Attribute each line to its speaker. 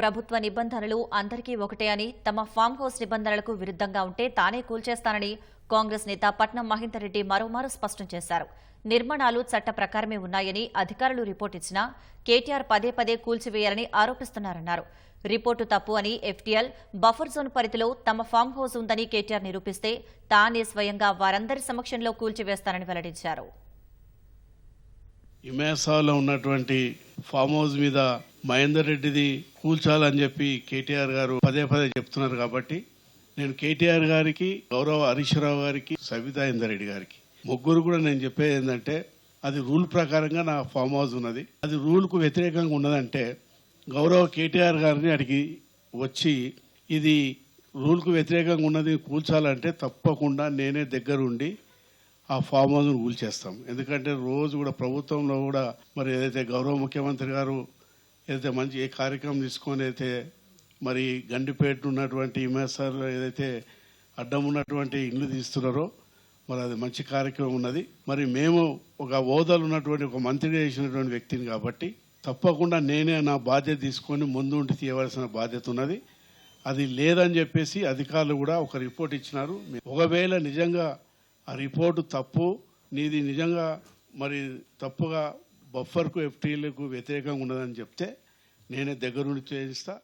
Speaker 1: ప్రభుత్వ నిబంధనలు అందరికీ ఒకటే అని తమ ఫామ్ హౌస్ నిబంధనలకు విరుద్ధంగా ఉంటే తానే కూల్చేస్తానని కాంగ్రెస్ నేత పట్నం మహేందర్రెడ్డి మరోమారు స్పష్టం చేశారు. నిర్మాణాలు చట్ట ప్రకారమే ఉన్నాయని అధికారులు రిపోర్ట్ ఇచ్చినా కేటీఆర్ పదే పదే కూల్చివేయాలని ఆరోపిస్తున్నారన్నారు. రిపోర్టు తప్పు అని ఎఫ్టీఎల్ బఫర్ జోన్ పరిధిలో తమ ఫామ్ హౌస్ ఉందని కేటీఆర్ నిరూపిస్తే తానే స్వయంగా వారందరి సమక్షంలో కూల్చివేస్తానని వెల్లడించారు.
Speaker 2: ఉన్నటువంటి ఫామ్ హౌస్ మీద మహేందర్ రెడ్డిది కూల్చాలని చెప్పి కేటీఆర్ గారు పదే పదే చెప్తున్నారు కాబట్టి నేను కేటీఆర్ గారికి గౌరవ హరీష్ రావు గారికి సవితా ఇందర్ రెడ్డి గారికి. ముగ్గురు కూడా నేను చెప్పేది ఏంటంటే అది రూల్ ప్రకారంగా నా ఫామ్ హౌస్ ఉన్నది. అది రూల్కు వ్యతిరేకంగా ఉన్నదంటే గౌరవ కేటీఆర్ గారిని అడిగి వచ్చి ఇది రూల్కు వ్యతిరేకంగా ఉన్నది కూల్చాలంటే తప్పకుండా నేనే దగ్గరుండి ఆ ఫామ్ హౌస్ను కూల్చేస్తాం ఎందుకంటే రోజు కూడా ప్రభుత్వంలో కూడా మరి ఏదైతే గౌరవ ముఖ్యమంత్రి గారు ఏదైతే మంచి ఏ కార్యక్రమం తీసుకొని అయితే మరి గండిపేట ఉన్నటువంటి ఎంఎస్ఆర్ ఏదైతే అడ్డం ఉన్నటువంటి ఇల్లు తీస్తున్నారో మరి అది మంచి కార్యక్రమం ఉన్నది. మరి మేము ఒక హోదాలు ఉన్నటువంటి ఒక మంత్రి చేసినటువంటి వ్యక్తిని కాబట్టి తప్పకుండా నేనే నా బాధ్యత తీసుకొని ముందుండి తీయవలసిన బాధ్యత ఉన్నది. అది లేదని చెప్పేసి అధికారులు కూడా ఒక రిపోర్ట్ ఇచ్చినారు. ఒకవేళ నిజంగా ఆ రిపోర్టు తప్పు నీది నిజంగా మరి తప్పుగా బఫర్కు ఎఫ్టీలకు వ్యతిరేకంగా ఉన్నదని చెప్తే నేనే దగ్గరుండి చేయిస్తా.